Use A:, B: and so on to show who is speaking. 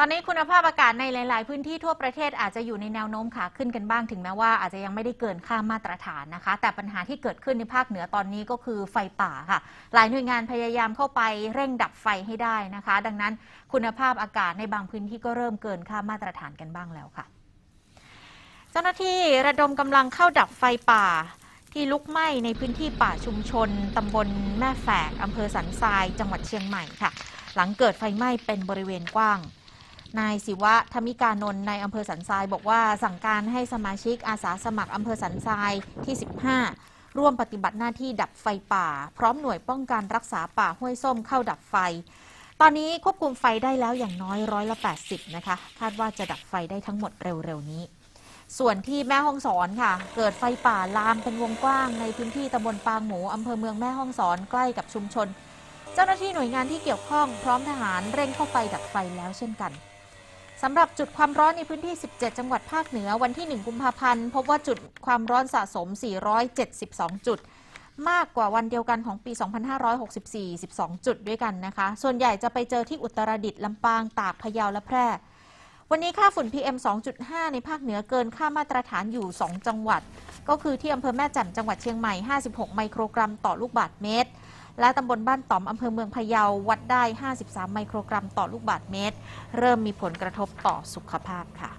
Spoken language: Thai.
A: ตอนนี้คุณภาพอากาศในหลาย ๆ พื้นที่ทั่วประเทศอาจจะอยู่ในแนวโน้มขาขึ้นกันบ้างถึงแม้ว่าอาจจะยังไม่ได้เกินค่ามาตรฐานนะคะ แต่ปัญหาที่เกิดขึ้นในภาคเหนือตอนนี้ก็คือไฟป่าค่ะ หลายหน่วยงานพยายามเข้าไปเร่งดับไฟให้ได้นะคะ ดังนั้นคุณภาพอากาศในบางพื้นที่ก็เริ่มเกินค่ามาตรฐานกันบ้างแล้วค่ะ เจ้าหน้าที่ระดมกำลังเข้าดับไฟป่าที่ลุกไหม้ในพื้นที่ป่าชุมชนตำบลแม่แฝกอำเภอสันทราย จังหวัดเชียงใหม่ค่ะ หลังเกิดไฟไหม้เป็นบริเวณกว้าง นายศิวะธมิกานนท์ในอำเภอสันทราย บอกว่าสั่งการให้สมาชิกอาสาสมัครอำเภอสันทรายที่ 15 ร่วมปฏิบัติหน้าที่ดับไฟป่า พร้อมหน่วยป้องกันรักษาป่าห้วยส้มเข้าดับไฟ ตอนนี้ควบคุมไฟได้แล้วอย่างน้อยร้อยละ 80 นะคะ คาดว่าจะดับไฟได้ทั้งหมดเร็วๆนี้ส่วนที่แม่ห้องสอนค่ะ เกิดไฟป่าลามเป็นวงกว้างในพื้นที่ตำบลปางหมูอำเภอเมืองแม่ห้องสอนใกล้กับชุมชน เจ้าหน้าที่หน่วยงานที่เกี่ยวข้องพร้อมทหารเร่งเข้าไปดับไฟแล้วเช่นกัน สำหรับจุดความร้อนในพื้นที่ 17 จังหวัดภาคเหนือวันที่ 1 กุมภาพันธ์ พบว่าจุดความร้อนสะสม 472 จุด มากกว่าวันเดียวกันของปี 2564 12 จุดด้วยกันนะคะ ส่วนใหญ่จะไปเจอที่อุตรดิตถ์ลำปางตากพะเยาและแพร่ วันนี้ค่าฝุ่น PM 2.5 ในภาคเหนือเกินค่ามาตรฐานอยู่ 2 จังหวัด ก็คือที่อำเภอแม่แจ่มจังหวัดเชียงใหม่ 56 ไมโครกรัมต่อลูกบาศก์เมตร และตำบลบ้านต่อมอำเภอเมืองพะเยาวัดได้ 53 ไมโครกรัมต่อลูกบาศก์เมตร เริ่มมีผลกระทบต่อสุขภาพค่ะ